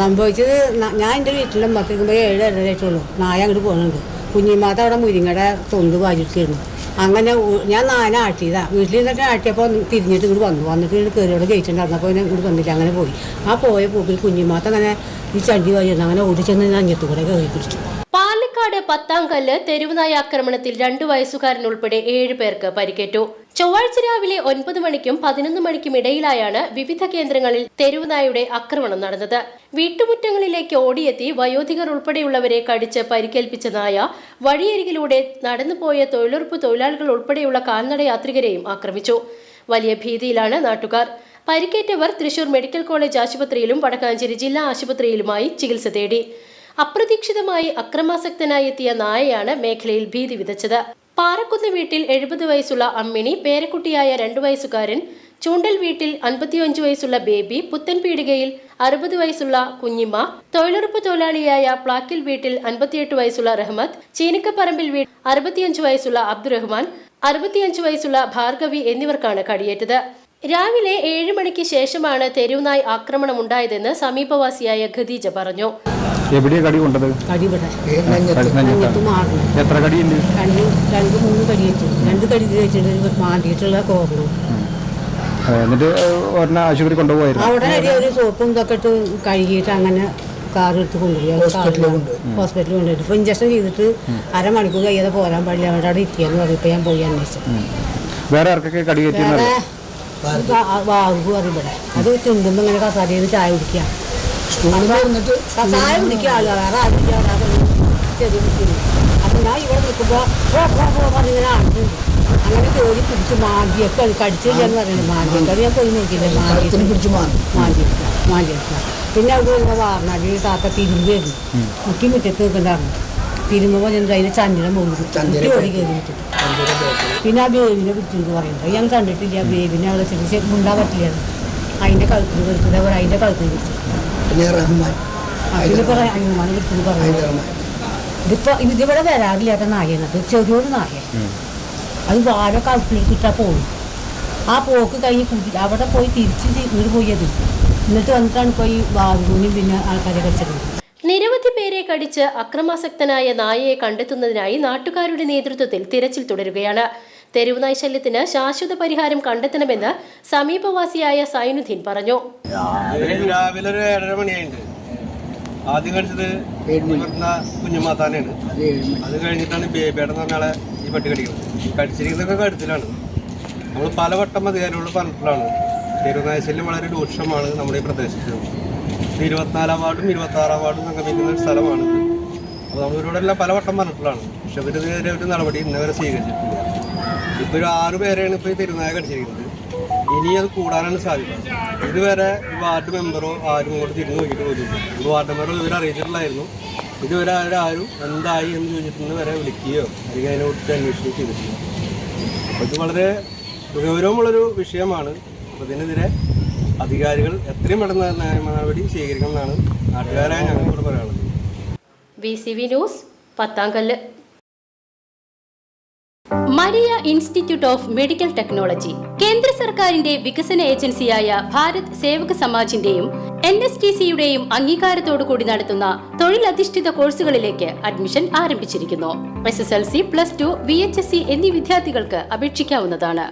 സംഭവിച്ചത് ഞാൻ എന്റെ വീട്ടിലും പത്തിരിക്കുമ്പോൾ ഏഴ് ഏഴരയായിട്ടുള്ളൂ നായ അങ്ങോട്ട് പോകുന്നുണ്ട് കുഞ്ഞിമാത്ത അവിടെ മുരിങ്ങയുടെ തൊണ്ട് വാജിരിക്കുന്നു അങ്ങനെ ഞാൻ നാന ആട്ടിയതാ. വീട്ടിൽ നിന്നിട്ട് ആട്ടിയപ്പോൾ തിരിഞ്ഞിട്ട് ഇങ്ങോട്ട് വന്നു. വന്നിട്ട് ഇങ്ങോട്ട് കയറിയോട് കഴിച്ചിട്ടുണ്ടായിരുന്നപ്പോൾ ഞാൻ ഇങ്ങോട്ട് വന്നില്ല. അങ്ങനെ പോയി. ആ പോയ പോക്കിൽ കുഞ്ഞിമാത്ത അങ്ങനെ ഈ ചണ്ടി വാരിയിരുന്നു അങ്ങനെ ഓടിച്ചെന്ന് അഞ്ഞത്തുകൂടെ കയറി പിടിച്ചു. പാലക്കാട് പത്താംകല്ല് തെരുവുനായ ആക്രമണത്തിൽ രണ്ടു വയസ്സുകാരൻ ഉൾപ്പെടെ ഏഴ് പേർക്ക് പരിക്കേറ്റു. ചൊവ്വാഴ്ച രാവിലെ ഒൻപത് മണിക്കും പതിനൊന്ന് മണിക്കും ഇടയിലായാണ് വിവിധ കേന്ദ്രങ്ങളിൽ തെരുവുനായുടെ ആക്രമണം നടന്നത്. വീട്ടുമുറ്റങ്ങളിലേക്ക് ഓടിയെത്തി വയോധികർ ഉൾപ്പെടെയുള്ളവരെ കടിച്ച് പരിക്കേൽപ്പിച്ച നായ വഴിയരികിലൂടെ നടന്നുപോയ തൊഴിലുറപ്പ് തൊഴിലാളികൾ ഉൾപ്പെടെയുള്ള കാൽനട യാത്രികരെയും ആക്രമിച്ചു. വലിയ ഭീതിയിലാണ് നാട്ടുകാർ. പരിക്കേറ്റവർ തൃശൂർ മെഡിക്കൽ കോളേജ് ആശുപത്രിയിലും വടക്കാഞ്ചേരി ജില്ലാ ആശുപത്രിയിലുമായി ചികിത്സ തേടി. അപ്രതീക്ഷിതമായി അക്രമാസക്തനായി എത്തിയ നായയാണ് മേഖലയിൽ ഭീതി വിതച്ചത്. പാറക്കുന്ന് വീട്ടിൽ എഴുപത് വയസ്സുള്ള അമ്മിണി പേരക്കുട്ടിയായ രണ്ടു വയസ്സുകാരൻ ചൂണ്ടൽ വീട്ടിൽ അൻപത്തിയഞ്ച് വയസ്സുള്ള ബേബി പുത്തൻ പീടികയിൽ അറുപത് വയസ്സുള്ള കുഞ്ഞിമ്മ തൊഴിലുറപ്പ് തൊഴിലാളിയായ പ്ലാക്കിൽ വീട്ടിൽ അൻപത്തിയെട്ട് വയസ്സുള്ള റഹ്മത്ത് ചീനിക്കപ്പറമ്പിൽ വീട്ടിൽ അറുപത്തിയഞ്ച് വയസ്സുള്ള അബ്ദുറഹ്മാൻ അറുപത്തിയഞ്ച് വയസ്സുള്ള ഭാർഗവി എന്നിവർക്കാണ് കടിയേറ്റത്. രാവിലെ ഏഴ് മണിക്ക് ശേഷമാണ് തെരുവനായി ആക്രമണം ഉണ്ടായതെന്ന് സമീപവാസിയായ ഖദീജ പറഞ്ഞു. എവിടെയാ കടി കൊണ്ടത്? എത്ര കടിയുണ്ട്? രണ്ട് മൂന്ന് കടി വെച്ചു. രണ്ട് കടി വെച്ചിട്ട് എന്നിട്ട് ഒരെണ്ണം ആശുപത്രി കൊണ്ടുപോകായിരുന്നു അവിടെ ഒരു സോപ്പും ഇതൊക്കെ ഇട്ട് കഴുകിയിട്ട് അങ്ങനെ കാർ എടുത്ത് കൊണ്ടുപോയി. ഹോസ്പിറ്റലിൽ കൊണ്ടുപോയിട്ട് ഇപ്പോൾ ഇഞ്ചക്ഷൻ ചെയ്തിട്ട് അരമണിക്കൂർ കഴിയാതെ പോരാൻ പാടില്ല. അവിടെ അവിടെ പറഞ്ഞപ്പോൾ ഞാൻ പോയി അന്വേഷിച്ചു. വേറെ ആർക്കൊക്കെ കടി വാർഗു പറയും ഇവിടെ. അത് തിണ്ടുമ്പോൾ ഇങ്ങനെ കസാരയിൽ ചായ കുടിക്കുക. കസായ കുടിക്കുക ആളുകൾ വേറെ ആരും ഇല്ല, അവിടെ അത് ചെറിയ കുട്ടികൾ. അപ്പം ഞാൻ ഇവിടെ നിൽക്കുമ്പോൾ പറഞ്ഞിങ്ങനെ ആടുന്നുണ്ട്. അങ്ങനെ കയറി പിടിച്ച് മാന്തിയൊക്കെ കടിച്ചില്ല എന്ന് പറയുന്നത് മാന്തിയൊക്കെ ഞാൻ പോയി നോക്കിയില്ല? മാന്തി പിടിച്ച് മാന്തിയെടുക്കുക മാന്തിയെടുക്കുക പിന്നെ അവിടെ വരുമ്പോൾ വാർന്നാടി താത്ത തിരുമ്പ് വരുന്നു മുക്കി മുറ്റത്ത് നിൽക്കണ്ടായിരുന്നു. തിരുമ്പോ ചെന്നിട്ട് അതിന്റെ ചന്ദിനെ പോകുന്നു ഓടി കയറി മുറ്റത്ത്. പിന്നെ ആ ബേബിനെ പിടിച്ചെന്ന് പറയുന്നത് ഞാൻ കണ്ടിട്ടില്ല. ബേബിനെ അവിടെ ചെറിയ മുണ്ടാൻ പറ്റിയത് അതിന്റെ കഴുത്തിന് പിടിച്ചത് അവർ അതിന്റെ കഴുത്തിന് പിടിച്ചു. പിന്നെ റഹ്മാൻ. പറയുന്നത് ഇതിവിടെ വരാറില്ലാത്ത നായയാണ്. അത് ചെറിയൊരു നായ അത് വാഴ കഴുത്തിലേക്ക് ഇട്ടാ പോകും ആ പോക്ക് കഴിഞ്ഞ് കൂട്ടി അവിടെ പോയി തിരിച്ച് വീട് പോയത് എന്നിട്ട് വന്നിട്ടാണ് പോയി ബാബുവിനും പിന്നെ ആൾക്കാരെ കഴിച്ചത് നിരവധി പേരെ കടിച്ച് അക്രമാസക്തനായ നായയെ കണ്ടെത്തുന്നതിനായി നാട്ടുകാരുടെ നേതൃത്വത്തിൽ തിരച്ചിൽ തുടരുകയാണ്. തെരുവുനായ് ശല്യത്തിന് ശാശ്വത പരിഹാരം കണ്ടെത്തണമെന്ന് സമീപവാസിയായ സൈനുദ്ദീൻ പറഞ്ഞു. രാവിലെ ഒരു ഏഴര മണിയായിട്ടുണ്ട്. ആദ്യം കഴിച്ചത് ഇവിടുന്ന കുഞ്ഞുമാത്താനാണ്. അത് കഴിഞ്ഞിട്ടാണ് ബേബിയുടെ പറഞ്ഞാളെ ഈ പട്ടി കടിക്കുന്നത് കടിച്ചിരിക്കുന്നതൊക്കെ കടുത്തിലാണ് നമ്മൾ പലവട്ടം അധികാരികളോട് പറഞ്ഞിട്ടുള്ളതാണ്. തെരുവുനായശല്യം വളരെ രൂക്ഷമാണ് നമ്മുടെ ഈ പ്രദേശത്ത്. ഇരുപത്തിനാലാം വാർഡും ഇരുപത്തി ആറാം വാർഡും സംഗമിക്കുന്ന ഒരു സ്ഥലമാണ് അപ്പോൾ നമ്മൾ പല വട്ടം പറഞ്ഞിട്ടുള്ളതാണ്. പക്ഷെ ഇവരിതുവരെ ഒരു നടപടി ഇന്നവരെ സ്വീകരിച്ചിട്ടില്ല. ഇപ്പോൾ ഒരു ആറ് പേരെയാണ് ഇപ്പോൾ ഈ തിരുനായക കടിച്ചിരിക്കുന്നത് ഇനി അത് കൂടാനാണ് സാധ്യത. ഇതുവരെ വാർഡ് മെമ്പറോ ആരും ഇങ്ങോട്ട് തിരിഞ്ഞു നോക്കിയിട്ട് പോലും വാർഡ് മെമ്പറോ ഇവരെ അറിയിച്ചിട്ടില്ലായിരുന്നു ഇതുവരെ ആരും എന്തായി എന്ന് ചോദിച്ചിട്ടുണ്ട് വരെ വിളിക്കുകയോ അല്ലെങ്കിൽ അതിനെ കുറിച്ച് അന്വേഷിക്കുകയോ ചെയ്തിട്ടില്ല. അപ്പോൾ ഇത് വളരെ ഗൗരവമുള്ളൊരു വിഷയമാണ്. അപ്പോൾ ഇതിനെതിരെ അധികാരികൾ എത്രയും പെട്ടെന്ന് നടപടി സ്വീകരിക്കണമെന്നാണ് നാട്ടുകാരായ ഞങ്ങളോട് പറയാനുള്ളത്. B C V news Pathamkallu. Maria institute of medical technology കേന്ദ്ര സർക്കാരിന്റെ വികസന ഏജൻസിയായ ഭാരത് സേവക സമാജിന്റെയും എൻ എസ് ടി സിയുടെയും അംഗീകാരത്തോടുകൂടി നടത്തുന്ന തൊഴിലധിഷ്ഠിത കോഴ്സുകളിലേക്ക് അഡ്മിഷൻ ആരംഭിച്ചിരിക്കുന്നു. S S L C plus two V H S C എന്നീ വിദ്യാർത്ഥികൾക്ക് അപേക്ഷിക്കാവുന്നതാണ്.